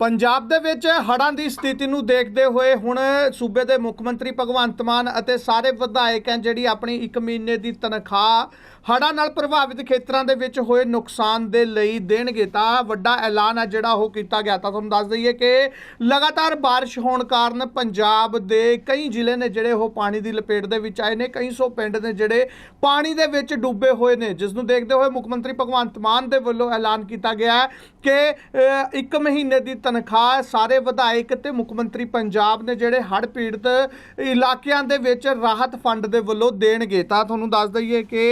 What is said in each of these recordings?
ਪੰਜਾਬ ਦੇ ਵਿੱਚ ਹੜ੍ਹਾਂ ਦੀ ਸਥਿਤੀ ਨੂੰ ਦੇਖਦੇ ਹੋਏ ਹੁਣ ਸੂਬੇ ਦੇ ਮੁੱਖ ਮੰਤਰੀ ਭਗਵੰਤ ਮਾਨ ਅਤੇ ਸਾਰੇ ਵਿਧਾਇਕ ਹੈ ਜਿਹੜੀ ਆਪਣੀ 1 ਮਹੀਨੇ ਦੀ ਤਨਖਾਹ ਹੜ੍ਹਾਂ ਨਾਲ ਪ੍ਰਭਾਵਿਤ ਖੇਤਰਾਂ ਦੇ ਵਿੱਚ ਹੋਏ ਨੁਕਸਾਨ ਦੇ ਲਈ ਦੇਣਗੇ। ਤਾਂ ਵੱਡਾ ਐਲਾਨ ਹੈ ਜਿਹੜਾ ਉਹ ਕੀਤਾ ਗਿਆ। ਤਾਂ ਤੁਹਾਨੂੰ ਦੱਸ ਦਈਏ ਕਿ ਲਗਾਤਾਰ ਬਾਰਿਸ਼ ਹੋਣ ਕਾਰਨ ਪੰਜਾਬ ਦੇ ਕਈ ਜ਼ਿਲ੍ਹੇ ਨੇ ਜਿਹੜੇ ਉਹ ਪਾਣੀ ਦੀ ਲਪੇਟ ਦੇ ਵਿੱਚ ਆਏ ਨੇ। ਕਈ ਸੌ ਪਿੰਡ ਨੇ ਜਿਹੜੇ ਪਾਣੀ ਦੇ ਵਿੱਚ ਡੁੱਬੇ ਹੋਏ ਨੇ। ਜਿਸ ਨੂੰ ਦੇਖਦੇ ਹੋਏ ਮੁੱਖ ਮੰਤਰੀ ਭਗਵੰਤ ਮਾਨ ਦੇ ਵੱਲੋਂ ਐਲਾਨ ਕੀਤਾ ਗਿਆ ਕਿ ਅ, ਇੱਕ ਮਹੀਨੇ ਦੀ ਤਨਖਾਹ ਸਾਰੇ ਵਿਧਾਇਕ ਤੇ ਮੁੱਖ ਮੰਤਰੀ ਪੰਜਾਬ ਨੇ ਜਿਹੜੇ ਹੜ੍ਹ ਪੀੜਤ ਇਲਾਕਿਆਂ ਦੇ ਵਿੱਚ ਰਾਹਤ ਫੰਡ ਦੇ ਵੱਲੋਂ ਦੇਣਗੇ। ਤਾਂ ਤੁਹਾਨੂੰ ਦੱਸ ਦਈਏ ਕਿ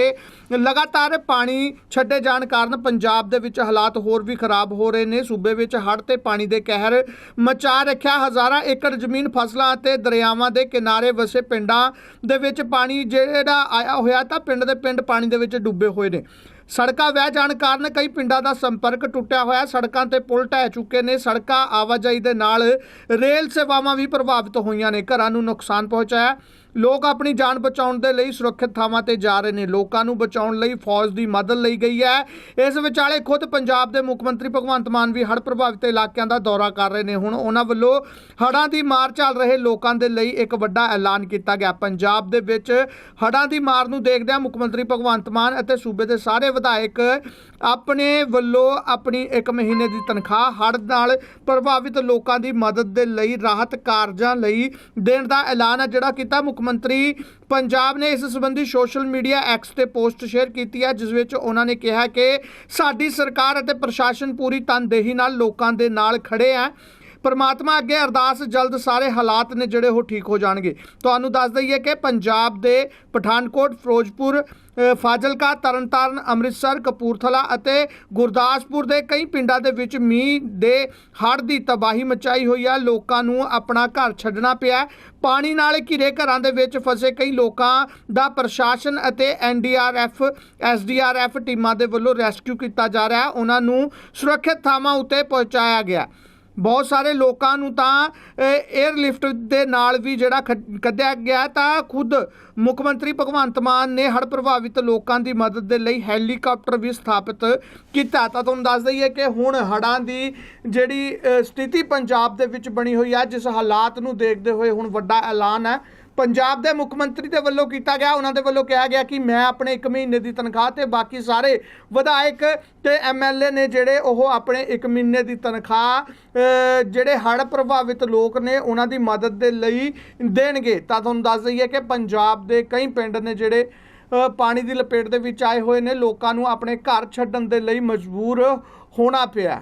ਲਗਾਤਾਰ ਪਾਣੀ ਛੱਡੇ ਜਾਣ ਕਾਰਨ ਪੰਜਾਬ ਦੇ ਵਿੱਚ ਹਾਲਾਤ ਹੋਰ ਵੀ ਖਰਾਬ ਹੋ ਰਹੇ ਨੇ। ਸੂਬੇ ਵਿੱਚ ਹੜ੍ਹ ਤੇ ਪਾਣੀ ਦੇ ਕਹਿਰ ਮਚਾ ਰੱਖਿਆ। ਹਜ਼ਾਰਾਂ ਏਕੜ ਜ਼ਮੀਨ, ਫਸਲਾਂ ਅਤੇ ਦਰਿਆਵਾਂ ਦੇ ਕਿਨਾਰੇ ਵਸੇ ਪਿੰਡਾਂ ਦੇ ਵਿੱਚ ਪਾਣੀ ਜਿਹੜਾ ਆਇਆ ਹੋਇਆ ਤਾਂ ਪਿੰਡ ਦੇ ਪਿੰਡ ਪਾਣੀ ਦੇ ਵਿੱਚ ਡੁੱਬੇ ਹੋਏ ਨੇ। ਸੜਕਾਂ ਵਹਿ ਜਾਣ ਕਾਰਨ ਕਈ ਪਿੰਡਾਂ ਦਾ ਸੰਪਰਕ ਟੁੱਟਿਆ ਹੋਇਆ। ਸੜਕਾਂ ਤੇ ਪੁਲ ਢਹਿ ਚੁੱਕੇ ਨੇ। ਸੜਕਾਂ ਆਵਾਜਾਈ ਦੇ ਨਾਲ ਰੇਲ ਸੇਵਾਵਾਂ ਵੀ ਪ੍ਰਭਾਵਿਤ ਹੋਈਆਂ ਨੇ। ਘਰਾਂ ਨੂੰ ਨੁਕਸਾਨ ਪਹੁੰਚਾਇਆ। ਲੋਕ ਆਪਣੀ ਜਾਨ ਬਚਾਉਣ ਦੇ ਲਈ ਸੁਰੱਖਿਅਤ ਥਾਵਾਂ ਤੇ ਜਾ ਰਹੇ ਨੇ। ਲੋਕਾਂ ਨੂੰ ਬਚਾਉਣ ਲਈ ਫੌਜ ਦੀ ਮਦਦ ਲਈ ਗਈ ਹੈ। ਇਸ ਵਿਚਾਲੇ ਖੁਦ ਪੰਜਾਬ ਦੇ ਮੁੱਖ ਮੰਤਰੀ ਭਗਵੰਤ ਮਾਨ ਵੀ ਹੜ੍ਹ ਪ੍ਰਭਾਵਿਤ ਇਲਾਕਿਆਂ ਦਾ ਦੌਰਾ ਕਰ ਰਹੇ ਨੇ। ਹੁਣ ਉਹਨਾਂ ਵੱਲੋਂ ਹੜ੍ਹਾਂ ਦੀ ਮਾਰ ਚੱਲ ਰਹੇ ਲੋਕਾਂ ਦੇ ਲਈ ਇੱਕ ਵੱਡਾ ਐਲਾਨ ਕੀਤਾ ਗਿਆ। ਪੰਜਾਬ ਦੇ ਵਿੱਚ ਹੜ੍ਹਾਂ ਦੀ ਮਾਰ ਨੂੰ ਦੇਖਦਿਆਂ ਮੁੱਖ ਮੰਤਰੀ ਭਗਵੰਤ ਮਾਨ ਅਤੇ ਸੂਬੇ ਦੇ ਸਾਰੇ ਵਿਧਾਇਕ ਆਪਣੇ ਵੱਲੋਂ ਆਪਣੀ 1 ਮਹੀਨੇ ਦੀ ਤਨਖਾਹ ਹੜ੍ਹ ਨਾਲ ਪ੍ਰਭਾਵਿਤ ਲੋਕਾਂ ਦੀ ਮਦਦ ਦੇ ਲਈ ਰਾਹਤ ਕਾਰਜਾਂ ਲਈ ਦੇਣ ਦਾ ਐਲਾਨ ਹੈ ਜਿਹੜਾ ਕੀਤਾ ਮੁੱਖ ਮੰਤਰੀ ਪੰਜਾਬ ਨੇ ਇਸ ਸੰਬੰਧੀ ਸੋਸ਼ਲ ਮੀਡੀਆ ਐਕਸ ਤੇ ਪੋਸਟ ਸ਼ੇਅਰ ਕੀਤੀ ਹੈ, ਜਿਸ ਵਿੱਚ ਉਹਨਾਂ ਨੇ ਕਿਹਾ ਕਿ ਸਾਡੀ ਸਰਕਾਰ ਅਤੇ ਪ੍ਰਸ਼ਾਸਨ ਪੂਰੀ ਤਨਦੇਹੀ ਨਾਲ ਲੋਕਾਂ ਦੇ ਨਾਲ ਖੜੇ ਹੈ। ਪਰਮਾਤਮਾ ਅੱਗੇ ਅਰਦਾਸ, ਜਲਦ ਸਾਰੇ ਹਾਲਾਤ ਨੇ ਜਿਹੜੇ ਉਹ ਠੀਕ ਹੋ ਜਾਣਗੇ। ਤੁਹਾਨੂੰ ਦੱਸ ਦਈਏ ਕਿ ਪੰਜਾਬ ਦੇ ਪਠਾਨਕੋਟ, ਫਿਰੋਜ਼ਪੁਰ ਫਾਜ਼ਿਲਕਾ, ਤਰਨਤਾਰਨ, ਅੰਮ੍ਰਿਤਸਰ, ਕਪੂਰਥਲਾ ਅਤੇ ਗੁਰਦਾਸਪੁਰ ਦੇ ਕਈ ਪਿੰਡਾਂ ਦੇ ਵਿੱਚ ਮੀਂਹ ਦੇ ਹੜ੍ਹ ਦੀ ਤਬਾਹੀ ਮਚਾਈ ਹੋਈ ਹੈ ਲੋਕਾਂ ਨੂੰ ਆਪਣਾ ਘਰ ਛੱਡਣਾ ਪਿਆ। ਪਾਣੀ ਨਾਲ ਘਿਰੇ ਘਰਾਂ ਦੇ ਵਿੱਚ ਫਸੇ ਕਈ ਲੋਕਾਂ ਦਾ ਪ੍ਰਸ਼ਾਸਨ ਅਤੇ ਐਨਡੀਆਰਐਫ ਐਸਡੀਆਰਐਫ ਟੀਮਾਂ ਦੇ ਵੱਲੋਂ ਰੈਸਕਿਊ ਕੀਤਾ ਜਾ ਰਿਹਾ। ਉਹਨਾਂ ਨੂੰ ਸੁਰੱਖਿਅਤ ਥਾਵਾਂ ਉੱਤੇ ਪਹੁੰਚਾਇਆ ਗਿਆ। ਬਹੁਤ ਸਾਰੇ ਲੋਕਾਂ ਨੂੰ ਤਾਂ 에ਅਰ ਲਿਫਟ ਦੇ ਨਾਲ ਵੀ ਜਿਹੜਾ ਖੱਡ- ਕੱਢਿਆ ਗਿਆ ਤਾਂ ਖੁਦ ਮੁੱਖ ਮੰਤਰੀ ਭਗਵੰਤ ਮਾਨ ਨੇ ਹੜ੍ਹ ਪ੍ਰਭਾਵਿਤ ਲੋਕਾਂ ਦੀ ਮਦਦ ਦੇ ਲਈ ਹੈਲੀਕਾਪਟਰ ਵੀ ਸਥਾਪਿਤ ਕੀਤਾ। ਤਾਂ ਤੁਹਾਨੂੰ ਦੱਸ ਦਈਏ ਕਿ ਹੁਣ ਹੜ੍ਹਾਂ ਦੀ ਜਿਹੜੀ ਸਥਿਤੀ ਪੰਜਾਬ ਦੇ ਵਿੱਚ ਬਣੀ ਹੋਈ ਹੈ, ਜਿਸ ਹਾਲਾਤ ਨੂੰ ਦੇਖਦੇ ਹੋਏ ਹੁਣ ਵੱਡਾ ਐਲਾਨ ਹੈ। ਪੰਜਾਬ ਦੇ ਮੁੱਖ ਮੰਤਰੀ ਦੇ ਵੱਲੋਂ ਕੀਤਾ ਗਿਆ, ਉਹਨਾਂ ਦੇ ਵੱਲੋਂ ਕਿਹਾ ਗਿਆ ਕਿ ਮੈਂ ਆਪਣੇ 1 ਮਹੀਨੇ ਦੀ ਤਨਖਾਹ ਤੇ ਬਾਕੀ ਸਾਰੇ ਵਿਧਾਇਕ ਤੇ ਐਮਐਲਏ ਨੇ ਜਿਹੜੇ ਉਹ ਆਪਣੇ 1 ਮਹੀਨੇ ਦੀ ਤਨਖਾਹ ਜਿਹੜੇ ਹੜ੍ਹ ਪ੍ਰਭਾਵਿਤ ਲੋਕ ਨੇ, ਉਹਨਾਂ ਦੀ ਮਦਦ ਦੇ ਲਈ ਦੇਣਗੇ। ਤਾਂ ਤੁਹਾਨੂੰ ਦੱਸ ਦਈਏ ਕਿ ਪੰਜਾਬ ਦੇ ਕਈ ਪਿੰਡ ਨੇ ਜਿਹੜੇ ਪਾਣੀ ਦੀ ਲਪੇਟ ਦੇ ਵਿੱਚ ਆਏ ਹੋਏ ਨੇ, ਲੋਕਾਂ ਨੂੰ ਆਪਣੇ ਘਰ ਛੱਡਣ ਦੇ ਲਈ ਮਜਬੂਰ ਹੋਣਾ ਪਿਆ।